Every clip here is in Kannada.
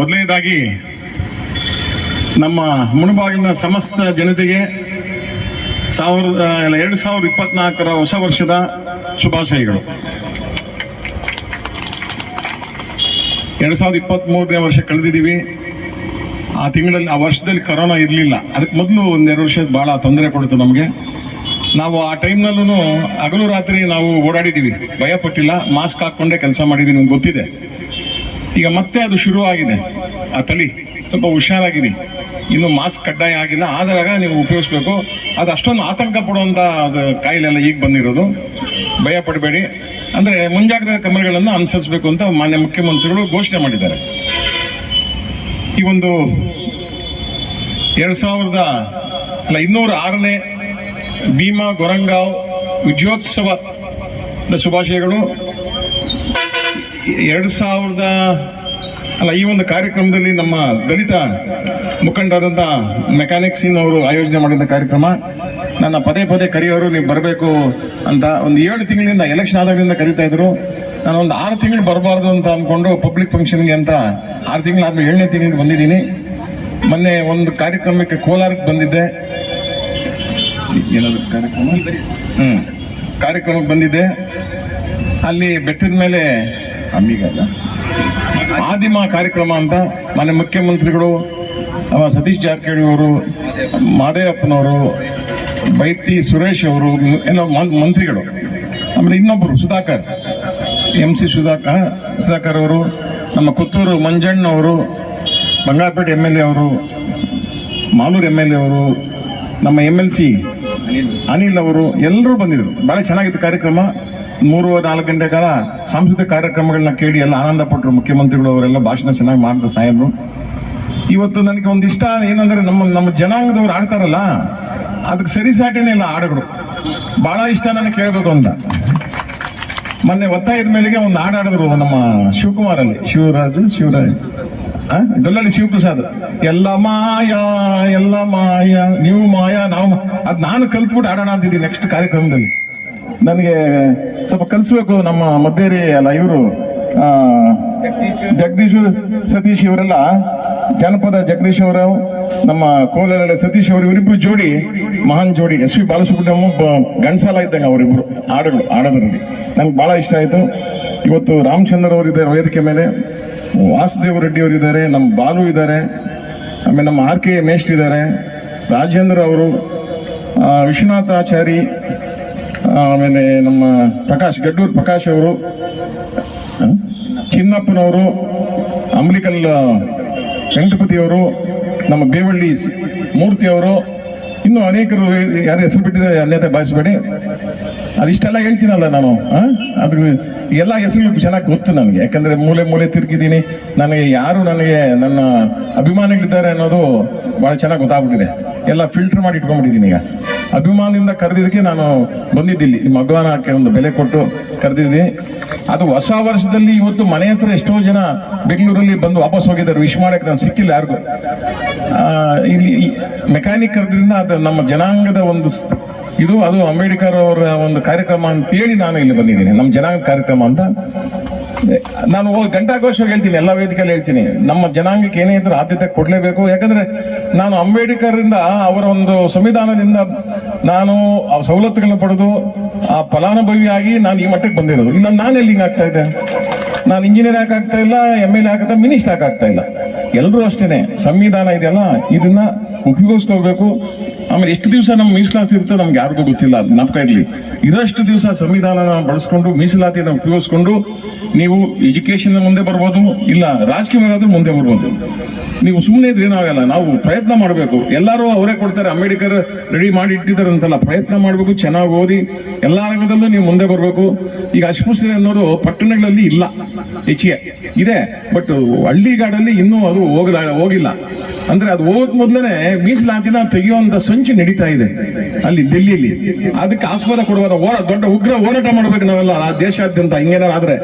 ಮೊದಲನೇದಾಗಿ ನಮ್ಮ ಮುಣಬಾಗಿಲಿನ ಸಮಸ್ತ ಜನತೆಗೆ ಸಾವಿರದ ಎರಡು ಸಾವಿರದ ಇಪ್ಪತ್ನಾಲ್ಕರ ಹೊಸ ವರ್ಷದ ಶುಭಾಶಯಗಳು. ಎರಡು ಸಾವಿರದ ಇಪ್ಪತ್ತ್ಮೂರನೇ ವರ್ಷ ಕಳೆದಿದ್ದೀವಿ. ಆ ತಿಂಗಳಲ್ಲಿ, ಆ ವರ್ಷದಲ್ಲಿ ಕರೋನಾ ಇರಲಿಲ್ಲ. ಅದಕ್ಕೆ ಮೊದಲು ಒಂದೆರಡು ವರ್ಷ ಭಾಳ ತೊಂದರೆ ಕೊಡ್ತು ನಮಗೆ. ನಾವು ಆ ಟೈಮ್ನಲ್ಲೂ ಹಗಲು ರಾತ್ರಿ ನಾವು ಓಡಾಡಿದ್ದೀವಿ. ಭಯಪಟ್ಟಿಲ್ಲ ಮಾಸ್ಕ್ ಹಾಕ್ಕೊಂಡೇ ಕೆಲಸ ಮಾಡಿದ್ದೀವಿ, ನಿಮ್ಗೆ ಗೊತ್ತಿದೆ. ಈಗ ಮತ್ತೆ ಅದು ಶುರು ಆಗಿದೆ ಆ ತಳಿ ಸ್ವಲ್ಪ ಹುಷಾರಾಗಿರಿ. ಇನ್ನು ಮಾಸ್ಕ್ ಕಡ್ಡಾಯ ಆಗಿಲ್ಲ. ಆದಾಗ ನೀವು ಉಪಯೋಗಿಸ್ಬೇಕು. ಅದು ಅಷ್ಟೊಂದು ಆತಂಕ ಪಡುವಂಥ ಅದು ಕಾಯಿಲೆ ಎಲ್ಲ ಈಗ ಬಂದಿರೋದು. ಭಯ ಪಡಬೇಡಿ. ಅಂದರೆ ಮುಂಜಾಗ್ರತಾ ಕ್ರಮಗಳನ್ನು ಅನುಸರಿಸಬೇಕು ಅಂತ ಮಾನ್ಯ ಮುಖ್ಯಮಂತ್ರಿಗಳು ಘೋಷಣೆ ಮಾಡಿದ್ದಾರೆ. ಈ ಒಂದು ಎರಡು ಸಾವಿರದ ಅಲ್ಲ ಇನ್ನೂರ ಆರನೇ ಭೀಮಾ ಗೊರಂಗಾವ್ ವಿಜಯೋತ್ಸವದ ಶುಭಾಶಯಗಳು. ಎರಡು ಸಾವಿರದ, ಅಲ್ಲ, ಈ ಒಂದು ಕಾರ್ಯಕ್ರಮದಲ್ಲಿ ನಮ್ಮ ದಲಿತ ಮುಖಂಡರಾದಂಥ ಮೆಕ್ಯಾನಿಕ್ಸ್ ಅವರು ಆಯೋಜನೆ ಮಾಡಿದ ಕಾರ್ಯಕ್ರಮ. ನನ್ನ ಪದೇ ಪದೇ ಕರೆಯೋರು, ನೀವು ಬರಬೇಕು ಅಂತ ಒಂದು ಏಳು ತಿಂಗಳಿಂದ ಎಲೆಕ್ಷನ್ ಆದಾಗಲಿಂದ ಕರೀತಾ ಇದ್ರು. ನಾನು ಒಂದು ಆರು ತಿಂಗಳು ಬರಬಾರ್ದು ಅಂತ ಅಂದ್ಕೊಂಡು ಪಬ್ಲಿಕ್ ಫಂಕ್ಷನ್ಗೆ ಅಂತ ಆರು ತಿಂಗಳು ಆದ್ಮೇಲೆ ಏಳನೇ ತಿಂಗಳಿಗೆ ಬಂದಿದ್ದೀನಿ. ಮೊನ್ನೆ ಒಂದು ಕಾರ್ಯಕ್ರಮಕ್ಕೆ ಕೋಲಾರಕ್ಕೆ ಬಂದಿದ್ದೆ. ಏನಾದ್ರು ಕಾರ್ಯಕ್ರಮ? ಹ್ಮ್, ಕಾರ್ಯಕ್ರಮಕ್ಕೆ ಬಂದಿದ್ದೆ. ಅಲ್ಲಿ ಬೆಟ್ಟದ ಮೇಲೆ ಅಮ್ಮಿಗಲ್ಲ ಆದಿಮ ಕಾರ್ಯಕ್ರಮ ಅಂತ ಮನೆ ಮುಖ್ಯಮಂತ್ರಿಗಳು, ನಮ್ಮ ಸತೀಶ್ ಜಾರಕಿಹೊಳಿ ಅವರು ಮಾದೇವಪ್ಪನವರು ಬೈತಿ ಸುರೇಶ್ ಅವರು ಎಲ್ಲ ಮಂ- ಮಂತ್ರಿಗಳು, ಆಮೇಲೆ ಇನ್ನೊಬ್ಬರು ಸುಧಾಕರ್, ಎಂ ಸಿ ಸುಧಾಕರ್ ಸುಧಾಕರ್ ಅವರು, ನಮ್ಮ ಕುತ್ತೂರು ಮಂಜಣ್ಣ ಅವರು, ಬಂಗಾರಪೇಟೆ ಎಂ ಎಲ್ ಎ ಅವರು, ಮಾಲೂರು ಎಂ ಎಲ್ ಎ ಅವರು, ನಮ್ಮ ಎಂ ಎಲ್ ಸಿ ಅನಿಲ್ ಅವರು, ಎಲ್ಲರೂ ಬಂದಿದ್ದರು ಭಾಳ ಚೆನ್ನಾಗಿತ್ತು ಕಾರ್ಯಕ್ರಮ. ಮೂರು ನಾಲ್ಕು ಗಂಟೆ ಕಾಲ ಸಾಂಸ್ಕೃತಿಕ ಕಾರ್ಯಕ್ರಮಗಳನ್ನ ಕೇಳಿ ಎಲ್ಲ ಆನಂದ ಪಟ್ಟರು ಮುಖ್ಯಮಂತ್ರಿಗಳು ಅವರೆಲ್ಲ ಭಾಷಣ ಚೆನ್ನಾಗಿ ಮಾಡಿದ ಸಾಹೇಬರು. ಇವತ್ತು ನನಗೆ ಒಂದು ಇಷ್ಟ ಏನಂದ್ರೆ ನಮ್ಮ ನಮ್ಮ ಜನಾಂಗದವ್ರು ಆಡ್ತಾರಲ್ಲ, ಅದಕ್ಕೆ ಸರಿಸಾಟಿನೇ ಇಲ್ಲ ಹಾಡುಗಳು. ಬಹಳ ಇಷ್ಟ ನನಗೆ ಕೇಳಬೇಕು ಅಂತ. ಮೊನ್ನೆ ಒತ್ತಾಯದ ಮೇಲೆಗೆ ಒಂದು ಹಾಡು ಹಾಡಿದ್ರು ನಮ್ಮ ಶಿವಕುಮಾರ್ ಅಲ್ಲಿ ಶಿವರಾಜ್. ಶಿವರಾಜ್ ಡೊಲ್ಲಲ್ಲಿ ಶಿವಪ್ರಸಾದ್. ಎಲ್ಲ ಮಾಯಾ ಎಲ್ಲ ಮಾಯಾ, ನೀವು ಮಾಯಾ, ನಾವು ಅದ್ ನಾನು ಕಲ್ತ್ಬಿಟ್ಟು ಆಡೋಣ ಅಂತಿದ್ದೀನಿ ನೆಕ್ಸ್ಟ್ ಕಾರ್ಯಕ್ರಮದಲ್ಲಿ. ನನಗೆ ಸ್ವಲ್ಪ ಕಲಿಸ್ಬೇಕು ನಮ್ಮ ಮದ್ದೇರಿ ಅಲ್ಲ ಇವರು. ಜಗದೀಶ್, ಸತೀಶ್ ಇವರೆಲ್ಲ, ಜನಪದ ಜಗದೀಶ್ ಅವರು, ನಮ್ಮ ಕೋಲಾರ ಸತೀಶ್ ಅವರು, ಇವರಿಬ್ರು ಜೋಡಿ, ಮಹಾನ್ ಜೋಡಿ, ಎಸ್ ಪಿ ಬಾಲಸುಬ್ರಹ್ಮ ಬ- ಗಂಡಸಾಲ ಇದ್ದಂಗೆ ಅವರಿಬ್ರು ಹಾಡುಗಳು ಹಾಡೋದ್ರಲ್ಲಿ ನಂಗೆ ಬಹಳ ಇಷ್ಟ ಆಯಿತು. ಇವತ್ತು ರಾಮಚಂದ್ರ ಅವರು ಇದ್ದಾರೆ ವೇದಿಕೆ ಮೇಲೆ. ವಾಸುದೇವ ರೆಡ್ಡಿ ಅವರು ಇದ್ದಾರೆ, ನಮ್ಮ ಬಾಲು ಇದ್ದಾರೆ. ಆಮೇಲೆ ನಮ್ಮ ಆರ್ ಕೆ ಮೇಷ್ಟ್ ಇದ್ದಾರೆ. ರಾಜೇಂದ್ರ ಅವರು ವಿಶ್ವನಾಥ ವಿಶ್ವನಾಥಾಚಾರಿ ಆಮೇಲೆ ನಮ್ಮ ಪ್ರಕಾಶ್ ಗಡ್ಡೂರ್ ಪ್ರಕಾಶ್ ಅವರು ಚಿನ್ನಪ್ಪನವರು, ಅಂಬ್ಲಿಕಲ್ ವೆಂಕಟಪತಿಯವರು ನಮ್ಮ ಬೇವಳ್ಳಿ ಮೂರ್ತಿ ಅವರು, ಇನ್ನು ಅನೇಕರು ಯಾರು ಹೆಸರು ಬಿಟ್ಟಿದ್ದಾರೆ ಅನ್ಯತೆ ಭಾವಿಸಬೇಡಿ. ಅದಿಷ್ಟೆಲ್ಲ ಹೇಳ್ತೀನಲ್ಲ ನಾನು? ಅದು ಎಲ್ಲ ಹೆಸರುಗಳು ಚೆನ್ನಾಗಿ ಗೊತ್ತು ನನಗೆ. ಯಾಕಂದರೆ ಮೂಲೆ ಮೂಲೆ ತಿರುಗಿದ್ದೀನಿ. ನನಗೆ ಯಾರು ನನಗೆ ನನ್ನ ಅಭಿಮಾನಿಗಳಿದ್ದಾರೆ ಅನ್ನೋದು ಬಹಳ ಚೆನ್ನಾಗಿ ಗೊತ್ತಾಗ್ಬಿಟ್ಟಿದೆ. ಎಲ್ಲ ಫಿಲ್ಟರ್ ಮಾಡಿ ಇಟ್ಕೊಂಡ್ಬಿಟ್ಟಿದ್ದೀನಿ ಈಗ. ಅಭಿಮಾನದಿಂದ ಕರೆದಿದ್ದಕ್ಕೆ ನಾನು ಬಂದಿದ್ದಿಲ್ಲಿ. ನಿಮ್ಮ ಅಭಿಮಾನಕ್ಕೆ ಒಂದು ಬೆಲೆ ಕೊಟ್ಟು ಕರೆದಿದ್ದೀನಿ. ಅದು ಹೊಸ ವರ್ಷದಲ್ಲಿ ಇವತ್ತು ಮನೆ ಹತ್ರ ಎಷ್ಟೋ ಜನ ಬೆಂಗಳೂರಲ್ಲಿ ಬಂದು ವಾಪಸ್ ಹೋಗಿದ್ದಾರೆ. ವಿಶ್ ಮಾಡಕ್ಕೆ ನಾನು ಸಿಕ್ಕಿಲ್ಲ ಯಾರಿಗೂ. ಇಲ್ಲಿ ಮೆಕ್ಯಾನಿಕ್ ಕರೆದ್ರಿಂದ ಅದು ನಮ್ಮ ಜನಾಂಗದ ಒಂದು ಇದು ಅದು ಅಂಬೇಡ್ಕರ್ ಅವರ ಒಂದು ಕಾರ್ಯಕ್ರಮ ಅಂತೇಳಿ ನಾನು ಇಲ್ಲಿ ಬಂದಿದ್ದೀನಿ. ನಮ್ಮ ಜನಾಂಗ ಕಾರ್ಯಕ್ರಮ ಅಂತ. ನಾನು ಗಂಟಾ ಗಂಟಾಘೋಷವಾಗಿ ಹೇಳ್ತೀನಿ, ಎಲ್ಲ ವೇದಿಕೆಯಲ್ಲಿ ಹೇಳ್ತೀನಿ. ನಮ್ಮ ಜನಾಂಗಕ್ಕೆ ಏನೇ ಇದ್ರೂ ಆದ್ಯತೆ ಕೊಡಲೇಬೇಕು. ಯಾಕಂದ್ರೆ ನಾನು ಅಂಬೇಡ್ಕರ್ರಿಂದ ಅವರ ಒಂದು ಸಂವಿಧಾನದಿಂದ ನಾನು ಆ ಸವಲತ್ತುಗಳನ್ನ ಪಡೆದು ಆ ಫಲಾನುಭವಿಯಾಗಿ ನಾನು ಈ ಮಟ್ಟಕ್ಕೆ ಬಂದಿರೋದು. ಇಲ್ಲ, ನಾನು ಎಲ್ಲಿ ಹಿಂಗ್ ಆಗ್ತಾ ಇದ್ದೆ? ನಾನು ಇಂಜಿನಿಯರ್ ಯಾಕಾಗ್ತಾ ಇಲ್ಲ ಎಂ ಎಲ್ ಎ ಆಗತ್ತ ಮಿನಿಸ್ಟರ್ ಆಗ್ತಾ ಇಲ್ಲ. ಎಲ್ಲರೂ ಅಷ್ಟೇನೆ. ಸಂವಿಧಾನ ಇದೆಯಲ್ಲ? ಇದನ್ನ ಉಪಯೋಗಿಸ್ಕೋಬೇಕು ಆಮೇಲೆ ಎಷ್ಟು ದಿವಸ ನಮ್ಮ ಮೀಸಲಾತಿ ಇರುತ್ತೆ ನಮ್ಗೆ ಯಾರಿಗೂ ಗೊತ್ತಿಲ್ಲ, ಅದು ಜ್ಞಾಪಕ ಇರಲಿ. ಇರೋಷ್ಟು ದಿವಸ ಸಂವಿಧಾನ ಬಳಸ್ಕೊಂಡು, ಮೀಸಲಾತಿಯನ್ನು ಉಪಯೋಗಿಸ್ಕೊಂಡು ನೀವು ಎಜುಕೇಶನ್ ಮುಂದೆ ಬರ್ಬೋದು, ಇಲ್ಲ ರಾಜಕೀಯವಾಗಾದ್ರೂ ಮುಂದೆ ಬರ್ಬೋದು. ನೀವು ಸುಮ್ಮನೆ ಇದ್ರೆ ಏನಾಗಲ್ಲ, ನಾವು ಪ್ರಯತ್ನ ಮಾಡಬೇಕು. ಎಲ್ಲರೂ ಅವರೇ ಕೊಡ್ತಾರೆ, ಅಂಬೇಡ್ಕರ್ ರೆಡಿ ಮಾಡಿ ಇಟ್ಟಿದ್ದಾರೆ ಅಂತಲ್ಲ ಪ್ರಯತ್ನ ಮಾಡಬೇಕು, ಚೆನ್ನಾಗಿ ಓದಿ, ಎಲ್ಲ ರಂಗದಲ್ಲೂ ನೀವು ಮುಂದೆ ಬರಬೇಕು. ಈಗ ಅಸ್ಪೃಶ್ಯತೆ ಅನ್ನೋದು ಪಟ್ಟಣಗಳಲ್ಲಿ ಇಲ್ಲ, ಹೆಚ್ಚಿಗೆ. ಇದೆ ಬಟ್ ಹಳ್ಳಿಗಾಡಲ್ಲಿ ಇನ್ನೂ ಅದು ಹೋಗಲ ಹೋಗಿಲ್ಲ. ಅಂದ್ರೆ ಅದು ಹೋಗಕ್ ಮೊದಲೇ ಮೀಸಲಾತಿನ ತೆಗೆಯುವಂತ ಸಂಚು ನಡೀತಾ ಇದೆ ಅಲ್ಲಿ ಡೆಲ್ಲಿಯಲ್ಲಿ ಅದಕ್ಕೆ ಆಸ್ಪದ ಕೊಡುವಾಗ ಹೋರ, ದೊಡ್ಡ ಉಗ್ರ ಹೋರಾಟ ಮಾಡ್ಬೇಕು ನಾವೆಲ್ಲ. ಆ ದೇಶಾದ್ಯಂತ ಹಿಂಗೇನಾದ್ರು ಆದ್ರೆ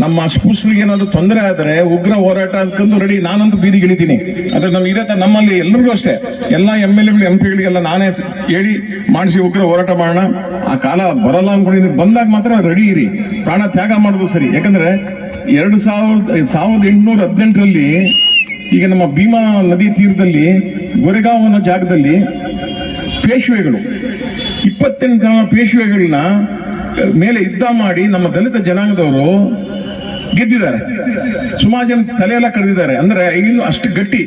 ನಮ್ಮ ಅಸ್ಪೃಶ್ಯರಿಗೆ ಏನಾದ್ರೂ ತೊಂದರೆ ಆದ್ರೆ ಉಗ್ರ ಹೋರಾಟ ಅಂತಂದು ರೆಡಿ ನಾನಂತೂ ಬೀದಿಗೆ ಇಳಿತೀನಿ. ಅಂದ್ರೆ ನಮ್ಗೆ ಇರತ್ತೆ, ನಮ್ಮಲ್ಲಿ ಎಲ್ಲರಿಗೂ ಅಷ್ಟೇ. ಎಲ್ಲಾ ಎಂ ಎಲ್ ಎಂ ಪಿಗಳಿಗೆಲ್ಲ ನಾನೇ ಹೇಳಿ ಮಾಡಿಸಿ ಉಗ್ರ ಹೋರಾಟ ಮಾಡೋಣ. ಆ ಕಾಲ ಬರಲ್ಲ ಅನ್ಕೊಂಡಿದ್ದೀನಿ ಬಂದಾಗ ಮಾತ್ರ ರೆಡಿ ಇರಿ. ಪ್ರಾಣ ತ್ಯಾಗ ಮಾಡೋದು ಸರಿ. ಯಾಕಂದ್ರೆ ಎರಡು ಸಾವಿರದ ಸಾವಿರದ ಎಂಟುನೂರ ಹದಿನೆಂಟರಲ್ಲಿ ಈಗ ನಮ್ಮ ಭೀಮಾ ನದಿ ತೀರದಲ್ಲಿ, ಗೊರೆಗಾಂವ್ ಅನ್ನೋ ಜಾಗದಲ್ಲಿ ಪೇಶ್ವೆಗಳು. ಇಪ್ಪತ್ತೆಂಟು ಜನ ಪೇಶ್ವೆಗಳನ್ನ ಮೇಲೆ ಯುದ್ಧ ಮಾಡಿ ನಮ್ಮ ದಲಿತ ಜನಾಂಗದವರು ಗೆದ್ದಿದ್ದಾರೆ. ಸುಮಾರು ಜನ ತಲೆಯೆಲ್ಲ ಕಳೆದಿದ್ದಾರೆ ಅಂದ್ರೆ ಐನೂರು ಅಷ್ಟು ಗಟ್ಟಿ.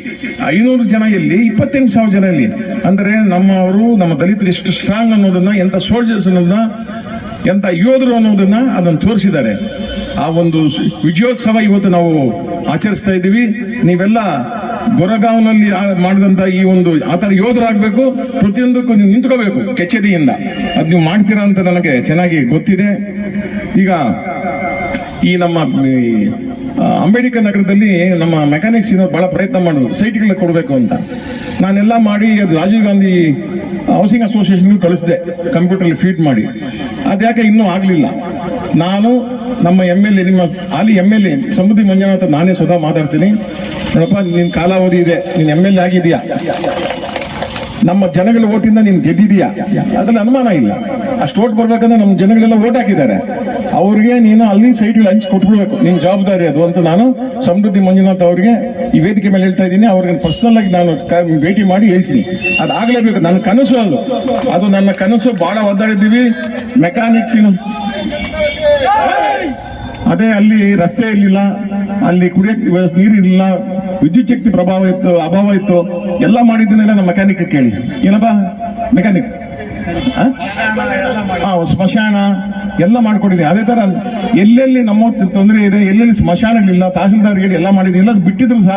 ಐನೂರು ಜನ ಎಲ್ಲಿ, ಇಪ್ಪತ್ತೆಂಟು ಸಾವಿರ ಜನ ಇಲ್ಲಿ ಅಂದ್ರೆ ನಮ್ಮವರು, ನಮ್ಮ ದಲಿತರು ಎಷ್ಟು ಸ್ಟ್ರಾಂಗ್ ಅನ್ನೋದನ್ನ ಎಂತ ಸೋಲ್ಜರ್ಸ್ ಅನ್ನೋದನ್ನ ಎಂತ ಯೋಧರು ಅನ್ನೋದನ್ನ ಅದನ್ನು ತೋರಿಸಿದ್ದಾರೆ. ಆ ಒಂದು ವಿಜಯೋತ್ಸವ ಇವತ್ತು ನಾವು ಆಚರಿಸ್ತಾ ಇದ್ದೀವಿ. ನೀವೆಲ್ಲ ಗೊರಗಾಂವ್ನಲ್ಲಿ ಮಾಡಿದಂತ ಈ ಒಂದು ಆತರ ಯೋಧರಾಗಬೇಕು, ಪ್ರತಿಯೊಂದಕ್ಕೂ ನೀವು ನಿಂತ್ಕೋಬೇಕು ಕೆಚ್ಚೆದೆಯಿಂದ ಅದ್ ನೀವು ಮಾಡ್ತೀರಾ ಅಂತ ನನಗೆ ಚೆನ್ನಾಗಿ ಗೊತ್ತಿದೆ. ಈಗ ಈ ನಮ್ಮ ಅಂಬೇಡ್ಕರ್ ನಗರದಲ್ಲಿ ನಮ್ಮ ಮೆಕ್ಯಾನಿಕ್ಸ್ ಇರೋ ಬಹಳ ಪ್ರಯತ್ನ ಮಾಡಿದ್ರು ಸೈಟ್ಗಳನ್ನ ಕೊಡಬೇಕು ಅಂತ. ನಾನೆಲ್ಲ ಮಾಡಿ, ಅದು ರಾಜೀವ್ ಗಾಂಧಿ ಹೌಸಿಂಗ್ ಅಸೋಸಿಯೇಷನ್ ಕಳಿಸಿದೆ ಕಂಪ್ಯೂಟರ್ ಫೀಡ್ ಮಾಡಿ. ಅದ್ಯಾಕೆ ಇನ್ನೂ ಆಗಲಿಲ್ಲ? ನಾನು ನಮ್ಮ ಎಂ ಎಲ್ ಎ, ನಿಮ್ಮ ಅಲ್ಲಿ M L A Samruddhi Manjunatha ನಾನೇ ಸ್ವತಃ ಮಾತಾಡ್ತೀನಿ. ನೋಡಪ್ಪ ನಿನ್ನ ಕಾಲಾವಧಿ ಇದೆ. ನೀನ್ ಎಂ ಎಲ್ ಎ ಆಗಿದೆಯಾ ನಮ್ಮ ಜನಗಳ ಓಟಿಂದ ನೀನ್ ಗೆದ್ದಿದೀಯಾ ಅದ್ರಲ್ಲಿ ಅನುಮಾನ ಇಲ್ಲ. ಅಷ್ಟು ಓಟ್ ಬರ್ಬೇಕಂದ್ರೆ ನಮ್ಮ ಜನಗಳೆಲ್ಲ ಓಟ್ ಹಾಕಿದ್ದಾರೆ. ಅವ್ರಿಗೆ ನೀನು ಅಲ್ಲಿ ಸೈಟ್ಗಳು ಹಂಚಿ ಕೊಟ್ಬಿಡ್ಬೇಕು. ನಿನ್ ಜವಾಬ್ದಾರಿ ಅದು ಅಂತ ನಾನು ಸಮೃದ್ಧಿ ಮಂಜುನಾಥ್ ಅವರಿಗೆ ಈ ವೇದಿಕೆ ಮೇಲೆ ಹೇಳ್ತಾ ಇದ್ದೀನಿ. ಅವ್ರಿಗೆ ಪರ್ಸನಲ್ ಆಗಿ ನಾನು ಭೇಟಿ ಮಾಡಿ ಹೇಳ್ತೀನಿ. ಅದಾಗಲೇಬೇಕು ನನ್ನ ಕನಸು ಅದು. ಅದು ನನ್ನ ಕನಸು. ಬಹಳ ಒದ್ದಾಡಿದ್ದೀವಿ. ಮೆಕ್ಯಾನಿಕ್ಸ್ ಅದೇ ಅಲ್ಲಿ ರಸ್ತೆ ಇರಲಿಲ್ಲ ಅಲ್ಲಿ ವ್ಯವಸ್ಥೆ ನೀರು ಇರಲಿಲ್ಲ ವಿದ್ಯುತ್ ಶಕ್ತಿ ಪ್ರಭಾವ ಇತ್ತು, ಅಭಾವ ಇತ್ತು, ಎಲ್ಲ ಮಾಡಿದ್ದನ್ನೆಲ್ಲ ನಮ್ಮ ಮೆಕ್ಯಾನಿಕ್ ಕೇಳಿ. ಏನಪ್ಪ? ಮೆಕ್ಯಾನಿಕ್ ಸ್ಮಶಾನ ಎಲ್ಲ ಮಾಡ್ಕೊಟ್ಟಿದೆ ಅದೇ ತರ ಎಲ್ಲೆಲ್ಲಿ ನಮ್ಮ ತೊಂದರೆ ಇದೆ, ಎಲ್ಲೆಲ್ಲಿ ಸ್ಮಶಾನಗಳಿಲ್ಲ ತಹಸೀಲ್ದಾರ್ಗಳು ಎಲ್ಲ ಮಾಡಿದ್ದೀನಿ ಎಲ್ಲ ಬಿಟ್ಟಿದ್ರು ಸಹ,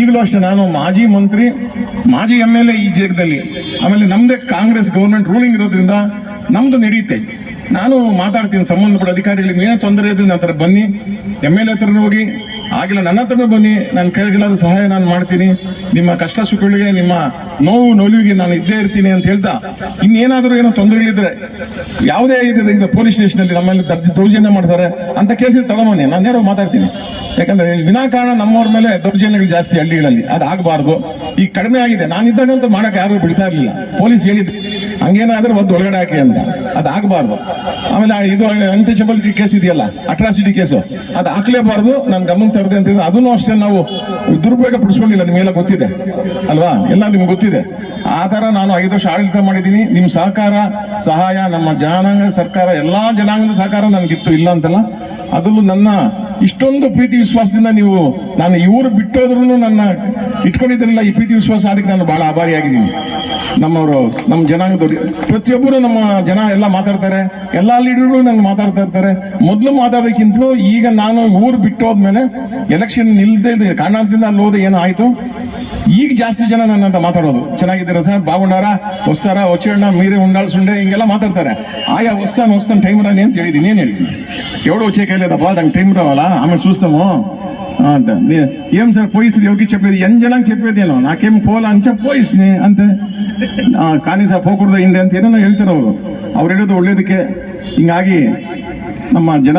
ಈಗಲೂ ಅಷ್ಟೇ ನಾನು ಮಾಜಿ ಮಂತ್ರಿ, ಮಾಜಿ ಎಂ ಎಲ್ ಎ ಈ ಜಾಗದಲ್ಲಿ. ಆಮೇಲೆ ನಮ್ದೇ ಕಾಂಗ್ರೆಸ್ ಗೌರ್ಮೆಂಟ್ ರೂಲಿಂಗ್ ಇರೋದ್ರಿಂದ ನಮ್ದು ನಡೆಯುತ್ತೆ ನಾನು ಮಾತಾಡ್ತೀನಿ, ಸಂಬಂಧಪಟ್ಟ ಅಧಿಕಾರಿಗಳಿಗೆ ಏನೋ ತೊಂದರೆ ಇದ್ರೆ ನನ್ನ ಹತ್ರ ಬನ್ನಿ. ಎಂ ಎಲ್ ಎ ಹತ್ರ ಹೋಗಿ. ಆಗಿಲ್ಲ ನನ್ನ ಹತ್ರನೂ ಬನ್ನಿ. ನಾನು ಕೈಗಿಲ್ಲದ ಸಹಾಯ ನಾನು ಮಾಡ್ತೀನಿ. ನಿಮ್ಮ ಕಷ್ಟ ಸುಖಗಳಿಗೆ, ನಿಮ್ಮ ನೋವು, ನೋಲಿವಿಗೆ ನಾನು ಇದ್ದೇ ಇರ್ತೀನಿ ಅಂತ ಹೇಳ್ತಾ, ಇನ್ನೇನಾದರೂ ಏನೋ ತೊಂದರೆಗಳಿದ್ರೆ ಯಾವುದೇ ಈಗ ಪೊಲೀಸ್ ಸ್ಟೇಷನಲ್ಲಿ ನಮ್ಮಲ್ಲಿ ದರ್ಜೆ ದೌರ್ಜನ್ಯ ಮಾಡ್ತಾರೆ ಅಂತ ಕೇಸಲ್ಲಿ ತಗೊಂಬನ್ನಿ ನಾನು ಯಾರೋ ಮಾತಾಡ್ತೀನಿ. ಯಾಕಂದ್ರೆ ವಿನಾಕಾರಣ ನಮ್ಮವ್ರ ಮೇಲೆ ದೌರ್ಜನ್ಯಗಳು ಜಾಸ್ತಿ ಹಳ್ಳಿಗಳಲ್ಲಿ. ಅದು ಆಗಬಾರ್ದು. ಈಗ ಕಡಿಮೆ ಆಗಿದೆ. ನಾನಿದ್ದಾಗಂತೂ ಮಾಡಕ್ಕೆ ಯಾರು ಬಿಡ್ತಾ ಇರಲಿಲ್ಲ. ಪೊಲೀಸ್ ಹೇಳಿದ್ರು. ಹಂಗೇನಾದ್ರೆ ಒದ್ದು ಒಳಗಡೆ ಹಾಕಿ ಅಂತ. ಅದು ಆಗಬಾರ್ದು. ಆಮೇಲೆ ಇದು ಅನ್ಟಚಬಲ್ ಕೇಸ್ ಇದೆಯಲ್ಲ ಅಟ್ರಾಸಿಟಿ ಕೇಸು ಅದು ಹಾಕ್ಲೇಬಾರ್ದು ನನ್ನ ಗಮನ ತರದೆ ಅಂತ ಅದನ್ನು ಅಷ್ಟೇ ನಾವು ದುರುಪಯೋಗ ಪಡಿಸ್ಕೊಂಡಿಲ್ಲ ನಿಮಗೆಲ್ಲ ಗೊತ್ತಿದೆ. ಅಲ್ವಾ? ಎಲ್ಲ ನಿಮ್ಗೆ ಗೊತ್ತಿದೆ. ಆ ಥರ ನಾನು ಐದು ವರ್ಷ ಆಡಳಿತ ಮಾಡಿದ್ದೀನಿ. ನಿಮ್ಮ ಸಹಕಾರ, ಸಹಾಯ, ನಮ್ಮ ಜನಾಂಗ ಸರ್ಕಾರ, ಎಲ್ಲ ಜನಾಂಗದ ಸಹಕಾರ ನನಗಿತ್ತು, ಇಲ್ಲ ಅಂತಲ್ಲ. ಅದರಲ್ಲೂ ನನ್ನ ಇಷ್ಟೊಂದು ಪ್ರೀತಿ ವಿಶ್ವಾಸದಿಂದ ನೀವು, ನಾನು ಇವರು ಬಿಟ್ಟೋದ್ರೂ ನನ್ನ ಇಟ್ಕೊಂಡಿದ್ರಲ್ಲ ಈ ಪ್ರೀತಿ ವಿಶ್ವಾಸ ಅದಕ್ಕೆ ನಾನು ಬಹಳ ಆಭಾರಿಯಾಗಿದ್ದೀನಿ. ನಮ್ಮವರು, ನಮ್ಮ ಜನಾಂಗದವ್ರಿಗೆ ಪ್ರತಿಯೊಬ್ಬರು ನಮ್ಮ ಜನ ಎಲ್ಲ ಮಾತಾಡ್ತಾರೆ, ಎಲ್ಲ ಲೀಡರ್ಗಳು ನಂಗೆ ಮಾತಾಡ್ತಾ ಇರ್ತಾರೆ. ಮೊದಲು ಮಾತಾಡೋದಕ್ಕಿಂತಲೂ ಈಗ ನಾನು ಊರು ಬಿಟ್ಟೋದ್ಮೇಲೆ ಎಲೆಕ್ಷನ್ ನಿಲ್ದೇ ಕಾರಣದಿಂದ ಅಲ್ಲಿ ಹೋದ ಏನೋ ಆಯಿತು. ಈಗ ಜಾಸ್ತಿ ಜನ ನನ್ನಂತ ಮಾತಾಡೋದು. ಚೆನ್ನಾಗಿದ್ದೀರಾ ಸರ್? ಬಾವುಂಡಾರ ಹೊಸ್ತಾರ ಒಚ್ಚಣ್ಣ ಮೀರೆ ಉಂಡಾಲ್ ಸುಂಡೆ, ಹಿಂಗೆಲ್ಲ ಮಾತಾಡ್ತಾರೆ. ಆಯಾ ಹೊಸ್ತಾನ ಹೊಸ್ತಾನ ಟೈಮ್ ರಾನಿ ಅಂತ ಹೇಳಿದ್ದೀನಿ, ಏನು ಹೇಳಿದ್ದೀನಿ? ಎವಡೋ ಒಚ್ಚೆ ಕೈಲೇದಪ್ಪ ನಂಗೆ ಟೈಮ್ ರಾವಲ್ಲ ఆమె చూస్తాము అంట ఏం సార్ ಸರ್ ఎవరికి ಯೋಗಿ ఎంజడానికి చెప్పేది నేను నాకేం పోలా అని చెప్పి పోయిస్ని అంతే కానీ సార్ పోకూడదు ಹಿಂದೆ ಅಂತ ಏನೋ ಹೇಳ್ತಾರೆ ಅವರು. ಅವ್ರು ಹೇಳೋದು ಒಳ್ಳೇದಕ್ಕೆ. ಹಿಂಗಾಗಿ ನಮ್ಮ ಜನ,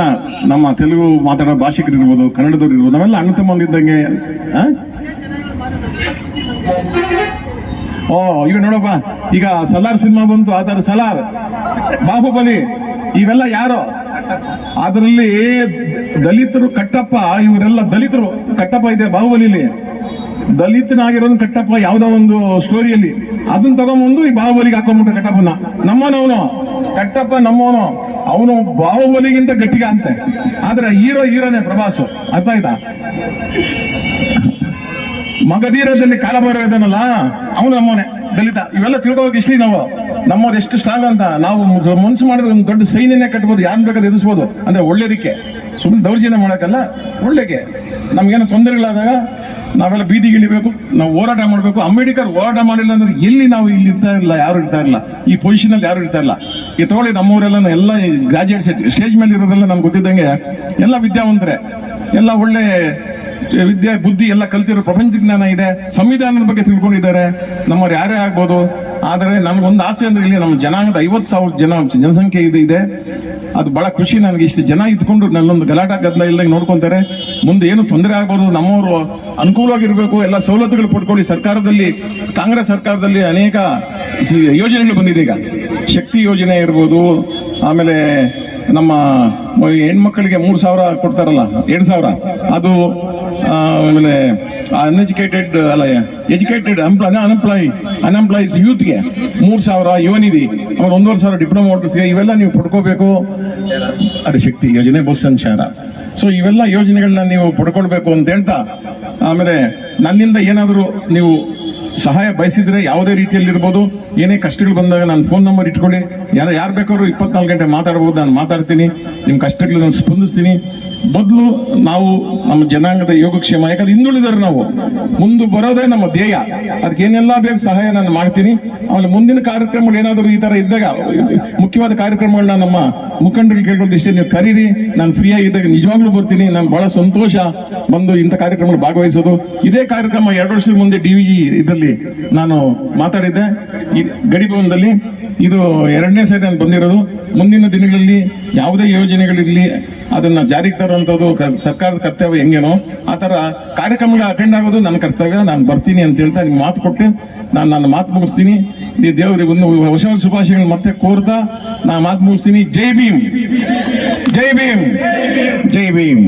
ನಮ್ಮ ತೆಲುಗು ಮಾತಾಡೋ ಭಾಷಿಕರು ಇರ್ಬೋದು, ಕನ್ನಡದವ್ರು ಇರ್ಬೋದು, ನಾವೆಲ್ಲ ಅಣ್ಣ ತಮ್ಮಂದಿದ್ದಂಗೆ ಓ, ಈಗ ನೋಡಪ್ಪ. ಈಗ ಸಲಾರ್ ಸಿನಿಮಾ ಬಂತು, ಆ ಸಲಾರ್ ಬಾಹುಬಲಿ, ಇವೆಲ್ಲ ಯಾರು? ಅದರಲ್ಲಿ ದಲಿತರು ಕಟ್ಟಪ್ಪ, ಇವರೆಲ್ಲ ದಲಿತರು. ಕಟ್ಟಪ್ಪ ಇದೆ ಬಾಹುಬಲಿಲಿ. ದಲಿತನಾಗಿರೋದು ಕಟ್ಟಪ್ಪ ಯಾವ್ದೋ ಒಂದು ಸ್ಟೋರಿಯಲ್ಲಿ ಅದನ್ನ ತಗೊಂಬಂದು ಈ ಬಾಹುಬಲಿಗೆ ಹಾಕೊಂಡ್ಬಿಟ್ರೆ ಕಟ್ಟಪ್ಪನ ನಮ್ಮನವನು ಕಟ್ಟಪ್ಪ ನಮ್ಮವನು. ಅವನು ಬಾಹುಬಲಿಗಿಂತ ಗಟ್ಟಿಗ ಅಂತೆ. ಆದ್ರೆ ಹೀರೋ, ಹೀರೋನೇ ಪ್ರಭಾಸು. ಅರ್ಥ ಆಯ್ತಾ? ಮಗಧೀರದಲ್ಲಿ ಕಾಲಭೈರವ ಇದ್ದಾನಲ್ಲ, ಅವನು ನಮ್ಮನೆ ದಲಿತ, ಇವೆಲ್ಲ ತಿಳ್ಕೋಬೇಕು ಇಷ್ಟೇ ನಾವು. ನಮ್ಮವ್ರು ಎಷ್ಟು ಸ್ಟ್ರಾಂಗ್ ಅಂತ, ನಾವು ಮನಸ್ಸು ಮಾಡಿದ್ರೆ ಒಂದು ದೊಡ್ಡ ಸೈನ್ಯನೇ ಕಟ್ಬೋದು ಯಾರು ಬೇಕಾದ್ರೆ ಎದುರಿಸ್ಬೋದು. ಅಂದ್ರೆ ಒಳ್ಳೇದಕ್ಕೆ. ಸುಮ್ಮನೆ ದೌರ್ಜನ್ಯ ಮಾಡೋಕ್ಕಲ್ಲ, ಒಳ್ಳೆಗೆ. ನಮ್ಗೇನು ತೊಂದರೆಗಳಾದಾಗ ನಾವೆಲ್ಲ ಬೀದಿಗಿಳಿಬೇಕು ನಾವು ಹೋರಾಟ ಮಾಡಬೇಕು. ಅಂಬೇಡ್ಕರ್ ಹೋರಾಟ ಮಾಡಿಲ್ಲ ಅಂದ್ರೆ ಎಲ್ಲಿ ನಾವು ಇಲ್ಲಿ ಇರ್ತಾ ಇಲ್ಲ, ಯಾರು ಇರ್ತಾ ಇಲ್ಲ? ಈ ಪೊಸಿಷನ್ ಅಲ್ಲಿ ಯಾರು ಇರ್ತಾ ಇಲ್ಲ? ಈ ತಗೊಳ್ಳಿ ನಮ್ಮವರೆಲ್ಲ ಎಲ್ಲ ಗ್ರಾಜುಯೇಟ್ ಸ್ಟೇಜ್ ಮೇಲೆ ಇರೋದೆಲ್ಲ ನಮ್ಗೆ ಗೊತ್ತಿದ್ದಂಗೆ ಎಲ್ಲ ವಿದ್ಯಾವಂತರೇ. ಎಲ್ಲ ಒಳ್ಳೆ ವಿದ್ಯೆ ಬುದ್ಧಿ ಎಲ್ಲ ಕಲ್ತಿರೋ ಪ್ರಪಂಚ ಜ್ಞಾನ ಇದೆ. ಸಂವಿಧಾನದ ಬಗ್ಗೆ ತಿಳ್ಕೊಂಡಿದ್ದಾರೆ. ನಮ್ಮವ್ರು ಯಾರೇ ಆಗ್ಬೋದು. ಆದರೆ ನನಗೊಂದು ಆಸೆ ಅಂದ್ರೆ ಇಲ್ಲಿ ನಮ್ಮ ಜನಾಂಗದ ಐವತ್ತು ಸಾವಿರ ಜನ ಜನಸಂಖ್ಯೆ ಇದೆ ಇದೆ. ಅದು ಬಹಳ ಖುಷಿ ನನಗೆ. ಇಷ್ಟು ಜನ ಇದ್ಕೊಂಡು ನನ್ನೊಂದು ಗಲಾಟ ಗದ್ದಲ ಇಲ್ಲ ನೋಡ್ಕೊಂತಾರೆ. ಮುಂದೆ ಏನು ತೊಂದರೆ ಆಗ್ಬೋದು ನಮ್ಮವರು ಅನುಕೂಲವಾಗಿರಬೇಕು. ಎಲ್ಲ ಸವಲತ್ತುಗಳು ಪಡ್ಕೊಳ್ಳಿ. ಸರ್ಕಾರದಲ್ಲಿ, ಕಾಂಗ್ರೆಸ್ ಸರ್ಕಾರದಲ್ಲಿ ಅನೇಕ ಯೋಜನೆಗಳು ಬಂದಿದೆ ಈಗ. ಶಕ್ತಿ ಯೋಜನೆ ಇರ್ಬೋದು. ಆಮೇಲೆ ನಮ್ಮ ಹೆಣ್ಮಕ್ಳಿಗೆ ಮೂರು ಸಾವಿರ ಕೊಡ್ತಾರಲ್ಲ, ಎರಡು ಸಾವಿರ. ಅದು ಆಮೇಲೆ ಅನ್ಎಜುಕೇಟೆಡ್ ಅಲ್ಲ ಎಜುಕೇಟೆಡ್ ಅನ್ಎಂಪ್ಲಾಯ್ ಅನ್ಎಂಪ್ಲಾಯೀಸ್ ಯೂತ್ಗೆ ಮೂರು ಸಾವಿರ, ಯುವನಿಧಿ ಆಮೇಲೆ ಒಂದೂವರೆ ಸಾವಿರ ಡಿಪ್ಲೊಮಾ ವರ್ಕರ್ಸ್ಗೆ, ಇವೆಲ್ಲ ನೀವು ಪಡ್ಕೋಬೇಕು. ಅದೇ ಶಕ್ತಿ ಯೋಜನೆ ಬಸ್ ಸಂಚಾರ. ಸೊ ಇವೆಲ್ಲ ಯೋಜನೆಗಳನ್ನ ನೀವು ಪಡ್ಕೊಳ್ಬೇಕು ಅಂತ ಹೇಳ್ತಾ, ಆಮೇಲೆ ನನ್ನಿಂದ ಏನಾದರೂ ನೀವು ಸಹಾಯ ಬಯಸಿದ್ರೆ ಯಾವುದೇ ರೀತಿಯಲ್ಲಿ ಇರ್ಬೋದು. ಏನೇ ಕಷ್ಟಗಳು ಬಂದಾಗ ನಾನು ಫೋನ್ ನಂಬರ್ ಇಟ್ಕೊಳ್ಳಿ. ಯಾರು ಯಾರು ಬೇಕಾದ್ರು ಇಪ್ಪತ್ನಾಲ್ಕು ಗಂಟೆ ಮಾತಾಡ್ಬೋದು, ನಾನು ಮಾತಾಡ್ತೀನಿ. ನಿಮ್ಮ ಕಷ್ಟಗಳನ್ನು ಸ್ಪಂದಿಸ್ತೀನಿ. ಮೊದಲು ನಾವು ನಮ್ಮ ಜನಾಂಗದ ಯೋಗಕ್ಷೇಮ, ಯಾಕಂದ್ರೆ ಹಿಂದುಳಿದವರು ನಾವು. ಮುಂದೆ ಬರೋದೇ ನಮ್ಮ ಧ್ಯೇಯ. ಅದಕ್ಕೆ ಏನೆಲ್ಲ ಬೇಕು ಸಹಾಯ ನಾನು ಮಾಡ್ತೀನಿ. ಆಮೇಲೆ ಮುಂದಿನ ಕಾರ್ಯಕ್ರಮಗಳು ಏನಾದರೂ ಈ ತರ ಇದ್ದಾಗ, ಮುಖ್ಯವಾದ ಕಾರ್ಯಕ್ರಮಗಳನ್ನ ನಮ್ಮ ಮುಖಂಡರಿಗೆ ಕೇಳ್ಕೊಂಡು ಇಷ್ಟೇ ನೀವು ಕರೀರಿ. ನಾನು ಫ್ರೀ ಆಗಿದ್ದಾಗ ನಿಜವಾಗ್ಲೂ ಬರ್ತೀನಿ. ನಾನು ಬಹಳ ಸಂತೋಷ ಬಂದು ಇಂಥ ಕಾರ್ಯಕ್ರಮಗಳು ಭಾಗವಹಿಸೋದು. ಇದೇ ಕಾರ್ಯಕ್ರಮ ಎರಡು ವರ್ಷದ ಮುಂದೆ ಡಿ ವಿ ಇದರಲ್ಲಿ ನಾನು ಮಾತಾಡಿದ್ದೆ. ಗಡಿಭವನದಲ್ಲಿ ಇದು ಎರಡನೇ ಸರಿ ನಾನು ಬಂದಿರೋದು. ಮುಂದಿನ ದಿನಗಳಲ್ಲಿ ಯಾವುದೇ ಯೋಜನೆಗಳಿರಲಿ, ಅದನ್ನು ಜಾರಿಗೆ ತರುವಂಥದ್ದು ಸರ್ಕಾರದ ಕರ್ತವ್ಯ ಹೆಂಗೇನೋ, ಆ ಥರ ಕಾರ್ಯಕ್ರಮಗಳು ಅಟೆಂಡ್ ಆಗೋದು ನನ್ನ ಕರ್ತವ್ಯ. ನಾನು ಬರ್ತೀನಿ ಅಂತ ಹೇಳ್ತಾ ನಿಮ್ಗೆ ಮಾತು ಕೊಟ್ಟೆ ನಾನು ನನ್ನ ಮಾತು ಮುಗಿಸ್ತೀನಿ. ಈ ದೇವರಿಗೆ ಒಂದು ಹೊಸ ಶುಭಾಶಯಗಳು ಮತ್ತೆ ಕೋರ್ತಾ ನಾನು ಮಾತು ಮುಗಿಸ್ತೀನಿ. ಜೈ ಭೀಮ್. ಜೈ ಭೀಮ್. ಜೈ ಭೀಮ್.